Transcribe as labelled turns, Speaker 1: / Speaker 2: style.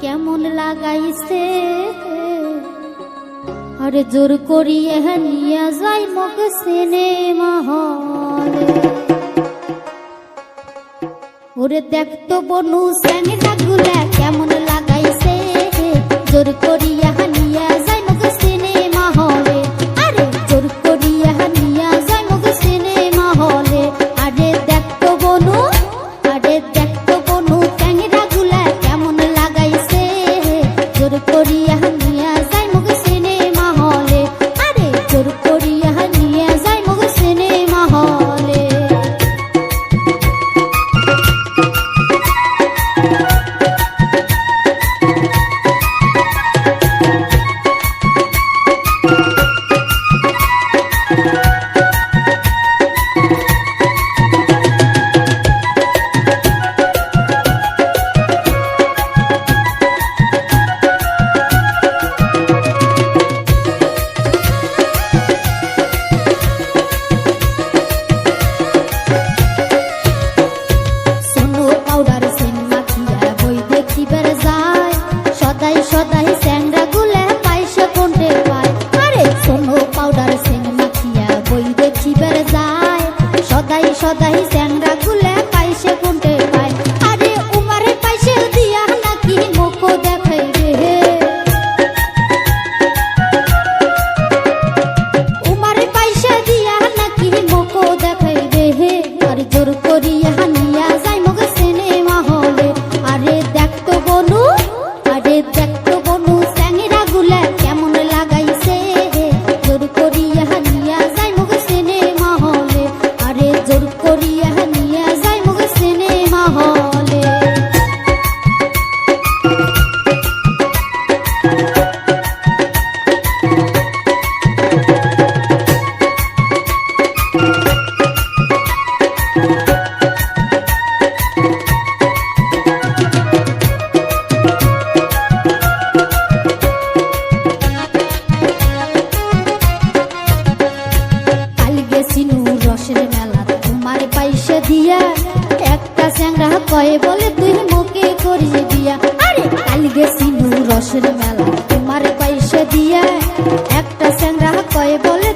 Speaker 1: কেমন লাগাইছে? আরে জোর করিয়ে নিয়ে যাই মগ সিনেমা হল। ওরে দেখতো বনু স্যাং রাগুলা কেমন লাগাইছে। জোর করিয়া নিয়ে সদাই চ্যাংরা কয়ে বলে, তুই মুখে করিয়ে দিয়া। আরে, কাল গেছি নু রসের মেলা, তোমার পয়সা দিয়া। একটা স্যাংরা কয়ে বলে